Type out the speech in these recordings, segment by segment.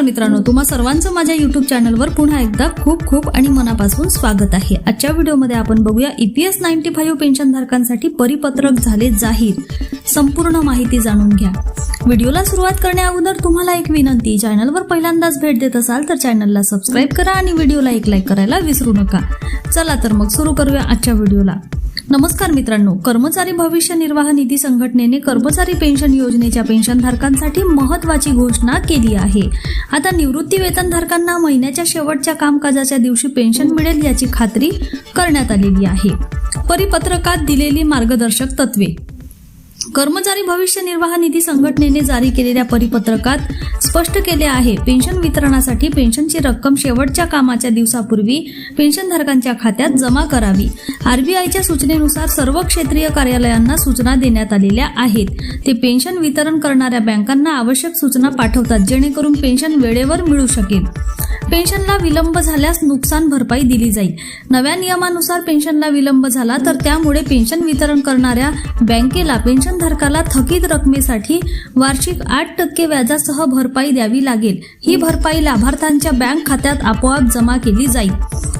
मित्रांनो तुम्हा सर्वांचं माझ्या युट्यूब चॅनलवर पुन्हा एकदा खूप खूप आणि मनापासून स्वागत आहे. आजच्या व्हिडिओमध्ये आपण बघूया ईपीएस नाईन्टी फाईव्ह पेन्शनधारकांसाठी परिपत्रक झाले जाहीर. संपूर्ण माहिती जाणून घ्या. व्हिडिओला सुरुवात करण्या अगोदर तुम्हाला एक विनंती चॅनलवर पहिल्यांदाच भेट देत असाल तर चॅनलला सबस्क्राईब करा आणि व्हिडिओला एक लाईक करायला विसरू नका. चला तर मग सुरू करूया आजच्या व्हिडिओला. नमस्कार मित्रांनो. कर्मचारी भविष्य निर्वाह निधी संघटनेने कर्मचारी पेन्शन योजनेच्या पेन्शनधारकांसाठी महत्वाची घोषणा केली आहे. आता निवृत्ती वेतनधारकांना महिन्याच्या शेवटच्या कामकाजाच्या दिवशी पेन्शन मिळेल याची खात्री करण्यात आलेली आहे. परिपत्रकात दिलेली मार्गदर्शक तत्वे. कर्मचारी भविष्य निर्वाह निधी संघटनेने जारी केलेल्या परिपत्रकात स्पष्ट केले आहे पेन्शन वितरणासाठी पेन्शनची रक्कम शेवटच्या कामाच्या दिवसापूर्वी पेन्शनधारकांच्या खात्यात जमा करावी. आरबीआयच्या सूचनेनुसार सर्व क्षेत्रीय कार्यालयांना सूचना देण्यात आलेल्या आहेत. ते पेन्शन वितरण करणाऱ्या बँकांना आवश्यक सूचना पाठवतात जेणेकरून पेन्शन वेळेवर मिळू शकेल. पेन्शनला विलंब झाल्यास नुकसान भरपाई दिली जाईल. नव्या नियमानुसार पेन्शनला विलंब झाला तर त्यामुळे पेन्शन वितरण करणाऱ्या बँकेला पेन्शनधारकाला थकीत रकमेसाठी वार्षिक आठ टक्के व्याजासह भरपाई द्यावी लागेल. ही भरपाई लाभार्थ्यांच्या बँक खात्यात आपोआप जमा केली जाईल.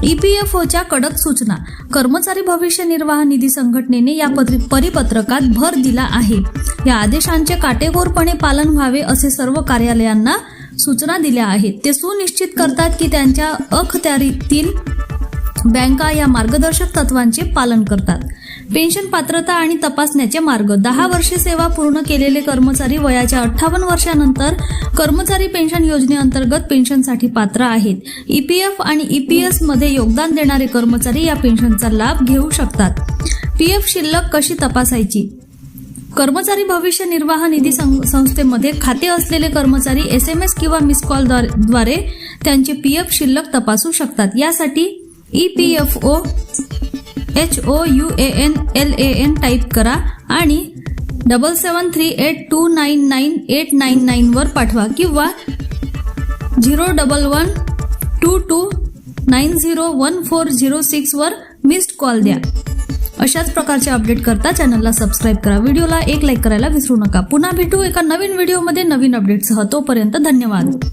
ईपीएफओच्या कडक सूचना. कर्मचारी भविष्य निर्वाह निधी संघटनेने या परिपत्रकात भर दिला आहे. या आदेशांचे काटेकोरपणे पालन व्हावे असे सर्व कार्यालयांना सूचना दिल्या आहेत. ते सुनिश्चित करतात की त्यांच्या अखत्यारीतील बँका या मार्गदर्शक तत्वांचे पालन करतात. पेन्शन पात्रता आणि तपासण्याचे मार्ग. दहा वर्षे सेवा पूर्ण केलेले कर्मचारी वयाच्या अठ्ठावन्न वर्षानंतर कर्मचारी पेन्शन योजनेअंतर्गत पेन्शनसाठी पात्र आहेत. ईपीएफ आणि ईपीएसमध्ये योगदान देणारे कर्मचारी या पेन्शनचा लाभ घेऊ शकतात. पीएफ शिल्लक कशी तपासायची? कर्मचारी भविष्य निर्वाह निधी सं- संस्थेमध्ये खाते असलेले कर्मचारी एस एम एस किंवा मिस कॉलद्वारे त्यांचे पीएफ शिल्लक तपासू शकतात. यासाठी E P F O H O U A N L A N type करा आणि double seven three eight two nine nine eight nine nine वर पाठवा किंवा zero double one two two nine zero one four zero six वर missed call द्या. अशाच प्रकारचे update करता चॅनलला सबस्क्राईब करा. व्हिडिओला एक लाईक करायला विसरू नका. पुन्हा भेटू एका नवीन व्हिडिओमध्ये नवीन अपडेटसह तोपर्यंत धन्यवाद.